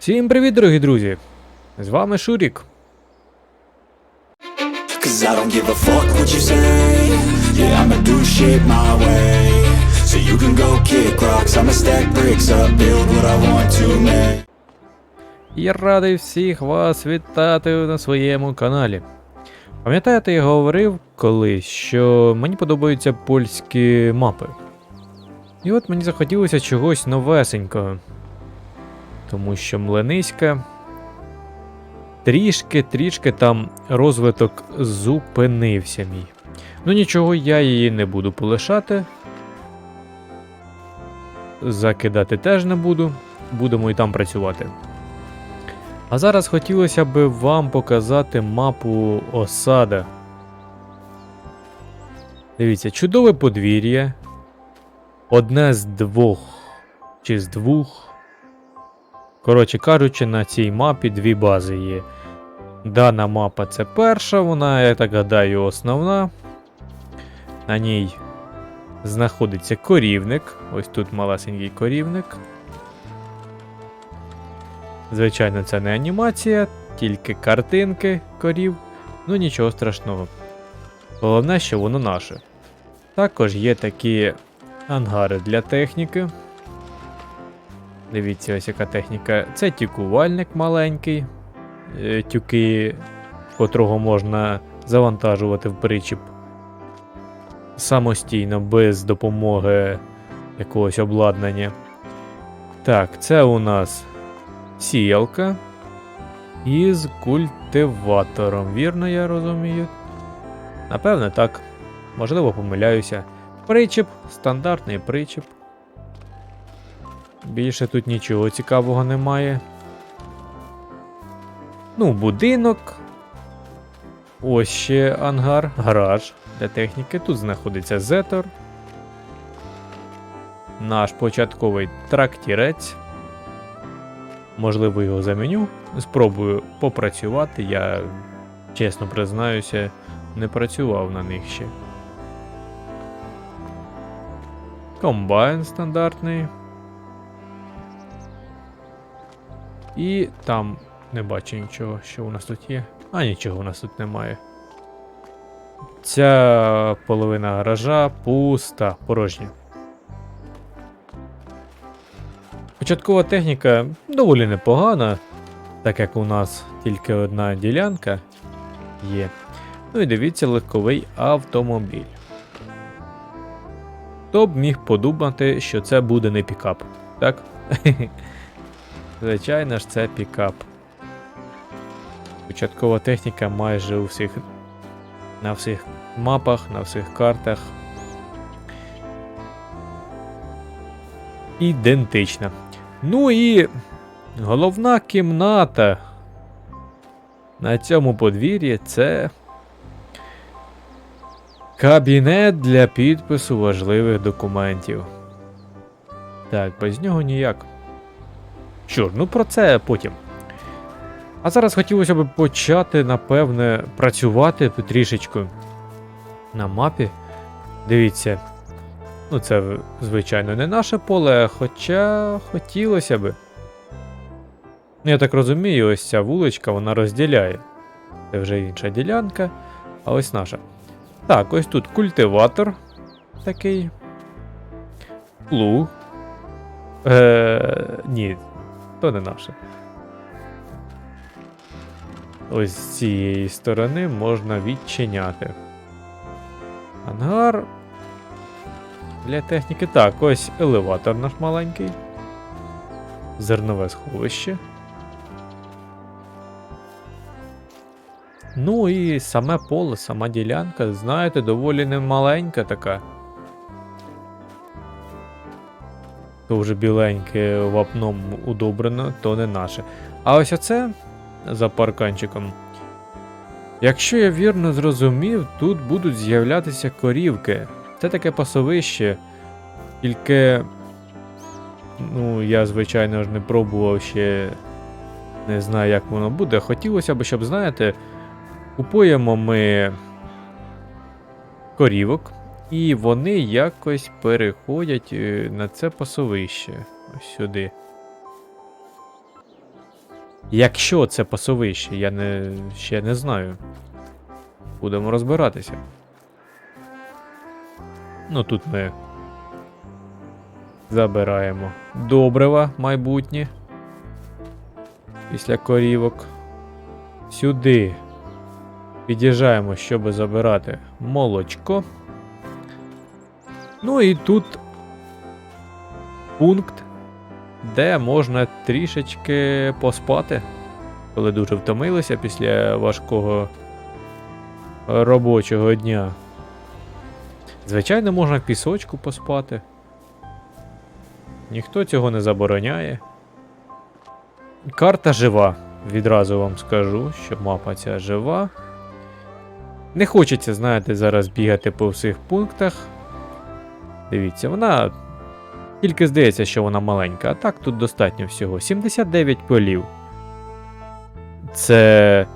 Всім привіт, дорогі друзі! З вами Шурік. Я радий всіх вас вітати на своєму каналі. Пам'ятаєте, я говорив колись, що мені подобаються польські мапи. І от мені захотілося чогось новесенького. Тому що Млениська трішки, трішки там розвиток зупинився мій. Ну нічого, я її не буду полишати. Закидати теж не буду. Будемо і там працювати. А зараз хотілося б вам показати мапу осада. Дивіться, чудове подвір'я. Одне з двох чи з двох. Коротше кажучи, на цій мапі дві бази є. Дана мапа це перша, вона, я так гадаю, основна. На ній знаходиться корівник. Ось тут малесенький корівник. Звичайно, це не анімація, тільки картинки корів. Ну нічого страшного. Головне, що воно наше. Також є такі ангари для техніки. Дивіться, ось яка техніка. Це тюкувальник маленький, е, тюки, котрого можна завантажувати в причіп самостійно, без допомоги якогось обладнання. Так, це у нас сіялка із культиватором. Вірно, я розумію? Напевне, так. Можливо, помиляюся. Причіп, стандартний причіп. Більше тут нічого цікавого немає. Ну, будинок. Ось ще ангар, гараж для техніки. Тут знаходиться зетор. Наш початковий трактірець. Можливо, його заміню. Спробую попрацювати. Я, чесно признаюся, не працював на них ще. Комбайн стандартний. І там не бачу нічого, що у нас тут є. А нічого у нас тут немає. Ця половина гаража пуста, порожня. Початкова техніка доволі непогана, так як у нас тільки одна ділянка є. Ну і дивіться легковий автомобіль. Хто б міг подумати, що це буде не пікап, так? Звичайно ж, це пікап. Початкова техніка майже у всіх на всіх мапах, на всіх картах. Ідентична. Ну і головна кімната на цьому подвір'ї це кабінет для підпису важливих документів. Так, без нього ніяк. Що ж, ну про це потім. А зараз хотілося б почати, напевне, працювати трішечку на мапі. Дивіться. Ну, це, звичайно, не наше поле, хоча хотілося би. Ну, я так розумію, ось ця вуличка вона розділяє. Це вже інша ділянка, а ось наша. Так, ось тут культиватор такий. Плуг. Е, ні, то не наше. Ось з цієї сторони можна відчиняти. Ангар. Для техніки. Так, ось елеватор наш маленький. Зернове сховище. Ну і саме поле, сама ділянка, знаєте, доволі немаленька така. То вже біленьке вапном удобрено, то не наше. А ось оце за парканчиком. Якщо я вірно зрозумів, тут будуть з'являтися корівки. Це таке пасовище. Тільки. Ну, я, звичайно ж, не пробував ще. Не знаю, як воно буде. Хотілося б, щоб, знаєте, купуємо ми корівок, і вони якось переходять е, на це пасовище. Ось сюди. Якщо це пасовище, я не, ще не знаю. Будемо розбиратися. Ну тут ми забираємо добрива майбутнє. Після корівок. Сюди під'їжджаємо, щоб забирати молочко. Ну і тут пункт, де можна трішечки поспати, коли дуже втомилися після важкого робочого дня. Звичайно, можна в пісочку поспати. Ніхто цього не забороняє. Карта жива. Відразу вам скажу, що мапа ця жива. Не хочеться, знаєте, зараз бігати по всіх пунктах. Дивіться, вона. Тільки здається, що вона маленька, а так тут достатньо всього. 79 полів. Це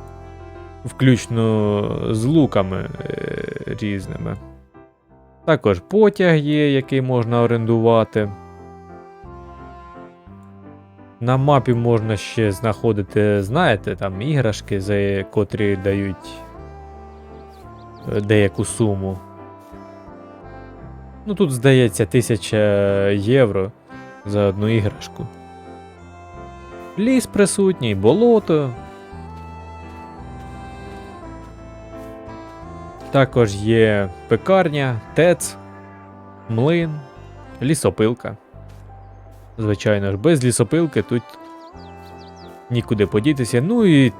включно з луками е, різними. Також потяг є, який можна орендувати. На мапі можна ще знаходити, знаєте, там іграшки, за котрі дають е, деяку суму. Ну тут, здається, 1000 євро за одну іграшку. Ліс присутній, болото. Також є пекарня, тец, млин, лісопилка. Звичайно ж, без лісопилки тут нікуди подітися. Ну і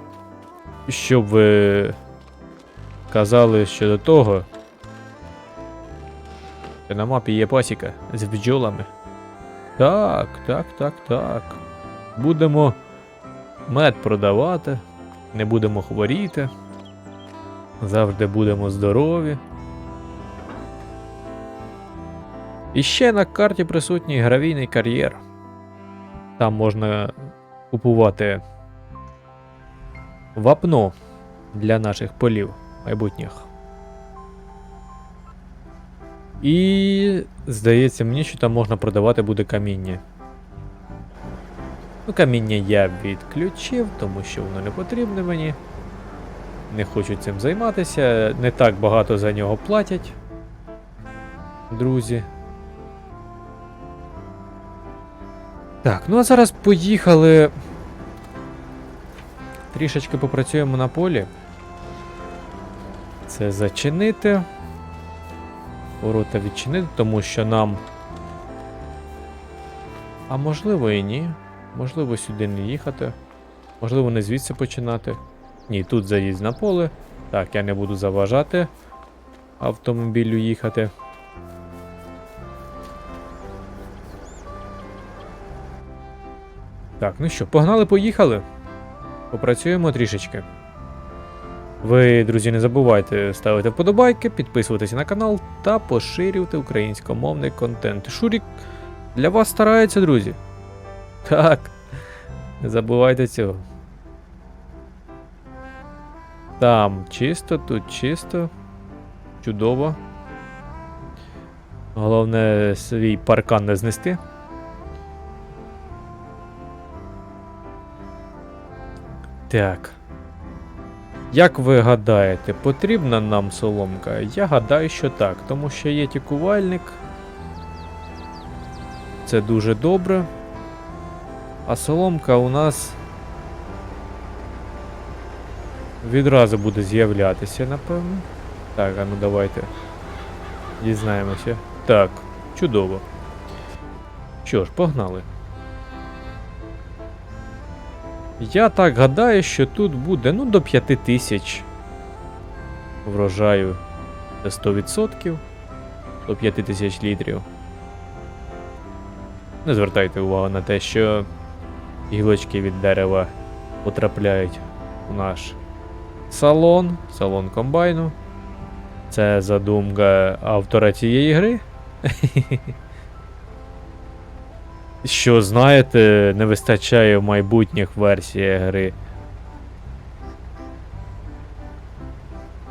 щоб ви казали щодо того, на мапі є пасіка з бджолами. Так, так, так, так. Будемо мед продавати, не будемо хворіти. Завжди будемо здорові. І ще на карті присутній гравійний кар'єр. Там можна купувати вапно для наших полів майбутніх. І здається мені, що там можна продавати буде каміння. Ну, каміння я відключив, тому що воно не потрібне мені. Не хочу цим займатися. Не так багато за нього платять. Друзі. Так, ну а зараз поїхали. Трішечки попрацюємо на полі. Це зачинити. Ворота відчинити, тому що нам. А можливо і ні. Можливо, сюди не їхати. Можливо, не звідси починати. Ні, тут заїзд на поле. Так, я не буду заважати автомобілю їхати. Так, ну що, погнали, поїхали. Попрацюємо трішечки. Ви, друзі, не забувайте ставити вподобайки, підписуватися на канал та поширювати українськомовний контент. Шурік для вас старається, друзі. Так, не забувайте цього. Там чисто, тут чисто. Чудово. Головне свій паркан не знести. Так. Як ви гадаєте, потрібна нам соломка? Я гадаю, що так, тому що є тікувальник. Це дуже добре. А соломка у нас відразу буде з'являтися, напевно. Так, а ну давайте. Дізнаємося. Так, чудово. Що ж, погнали. Я так гадаю, що тут буде ну до 5 тисяч врожаю. Це 100%. До 5 тисяч літрів. Не звертайте увагу на те, що гілочки від дерева потрапляють у наш салон, салон комбайну. Це задумка автора цієї гри. Що, знаєте, не вистачає в майбутніх версіях гри.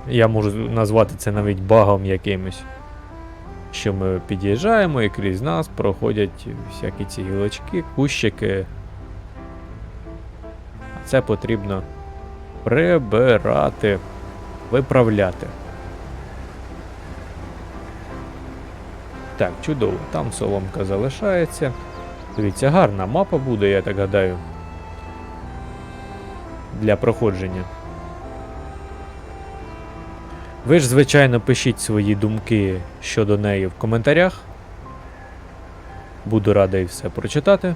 Я можу назвати це навіть багом якимось. Що ми під'їжджаємо і крізь нас проходять всякі ці гілочки, кущики. це потрібно прибирати, виправляти. Так, чудово, там соломка залишається. Дивіться, гарна мапа буде, я так гадаю. Для проходження. Ви ж, звичайно, пишіть свої думки щодо неї в коментарях. Буду радий все прочитати.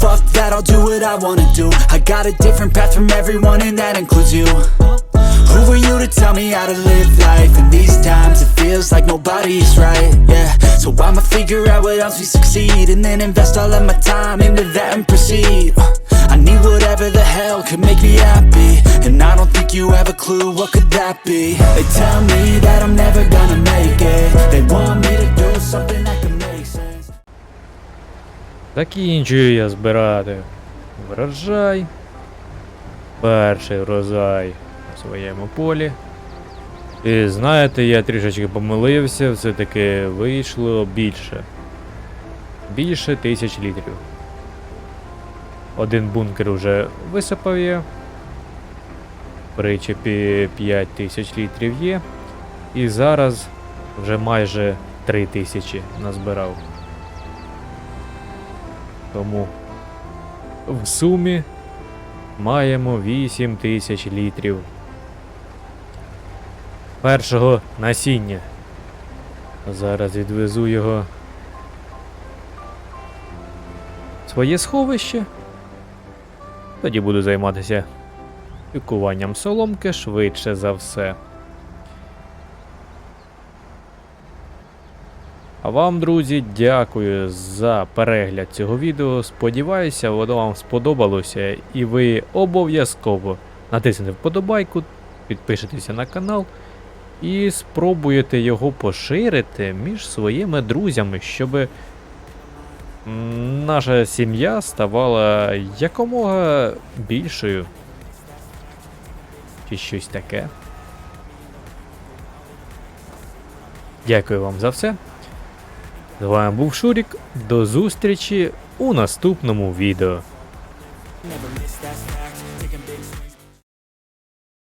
Fuck that, I'll do what I wanna do I got a different path from everyone and that includes you who are you to tell me how to live life? In these times, it feels like nobody's right, yeah. So I'ma figure out what else we succeed and then invest all of my time into that and proceed. I need whatever the hell could make me happy, and I don't think you have a clue what could that be. They tell me that I'm never gonna make it. They want me Закінчую я збирати врожай. Перший врожай у своєму полі. І знаєте, я трішечки помилився, все-таки вийшло більше. Більше тисяч літрів. Один бункер вже висипав я. В причепі 5 тисяч літрів є. І зараз вже майже 3 тисячі назбирав. Тому в сумі маємо 8 тисяч літрів першого насіння. Зараз відвезу його в своє сховище. Тоді буду займатися пікуванням соломки швидше за все. А вам, друзі, дякую за перегляд цього відео. Сподіваюся, воно вам сподобалося, і ви обов'язково натиснете вподобайку, підпишетеся на канал і спробуєте його поширити між своїми друзями, щоб наша сім'я ставала якомога більшою. Чи щось таке. Дякую вам за все. З вами був Шурік. До зустрічі у наступному відео.